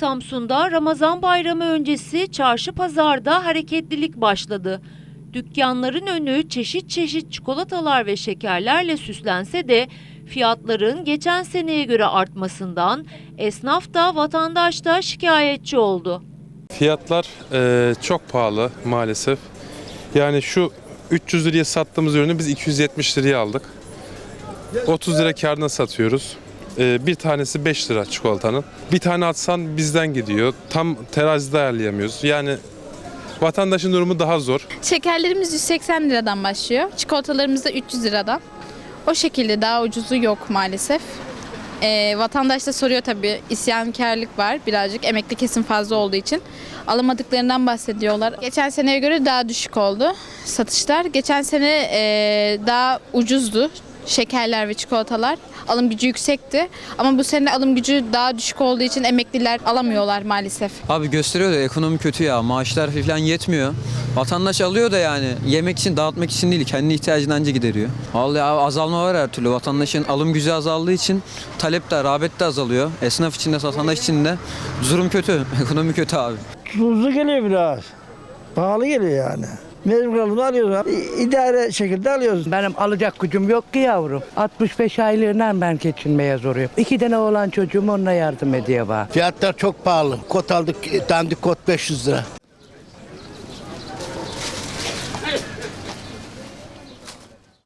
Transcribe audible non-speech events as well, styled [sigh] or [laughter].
Samsun'da Ramazan bayramı öncesi çarşı pazarda hareketlilik başladı. Dükkanların önü çeşit çeşit çikolatalar ve şekerlerle süslense de fiyatların geçen seneye göre artmasından esnaf da vatandaş da şikayetçi oldu. Fiyatlar eee, çok pahalı maalesef. Yani şu 300 liraya sattığımız ürünü biz 270 liraya aldık. 30 lira karına satıyoruz. Eee, bir tanesi 5 lira çikolatanın. Bir tane atsan bizden gidiyor. Tam terazide ayarlayamıyoruz. Yani vatandaşın durumu daha zor. Şekerlerimiz 180 liradan başlıyor. Çikolatalarımız da 300 liradan. O şekilde daha ucuzu yok maalesef. Ee, vatandaş da soruyor tabii isyankarlık var birazcık emekli kesim fazla olduğu için. Alamadıklarından bahsediyorlar. Geçen seneye göre daha düşük oldu satışlar. Geçen sene e, daha ucuzdu şekerler ve çikolatalar. Alım gücü yüksekti ama bu sene alım gücü daha düşük olduğu için emekliler alamıyorlar maalesef. Abi gösteriyor da ekonomi kötü ya. Maaşlar falan yetmiyor. Vatandaş alıyor da yani yemek için dağıtmak için değil kendi ihtiyacını anca gideriyor. Vallahi abi azalma var her türlü. Vatandaşın alım gücü azaldığı için talep de rağbet de azalıyor. Esnaf için de vatandaş için de durum kötü. [laughs] Ekonomi kötü abi. Tuzlu geliyor biraz. Pahalı geliyor yani. Mecbur kaldım alıyoruz. İdare şekilde alıyoruz. Benim alacak gücüm yok ki yavrum. 65 aylığından ben geçinmeye zoruyorum. İki tane oğlan çocuğum onunla yardım ediyor bana. Fiyatlar çok pahalı. Kot aldık, dandik kot 500 lira.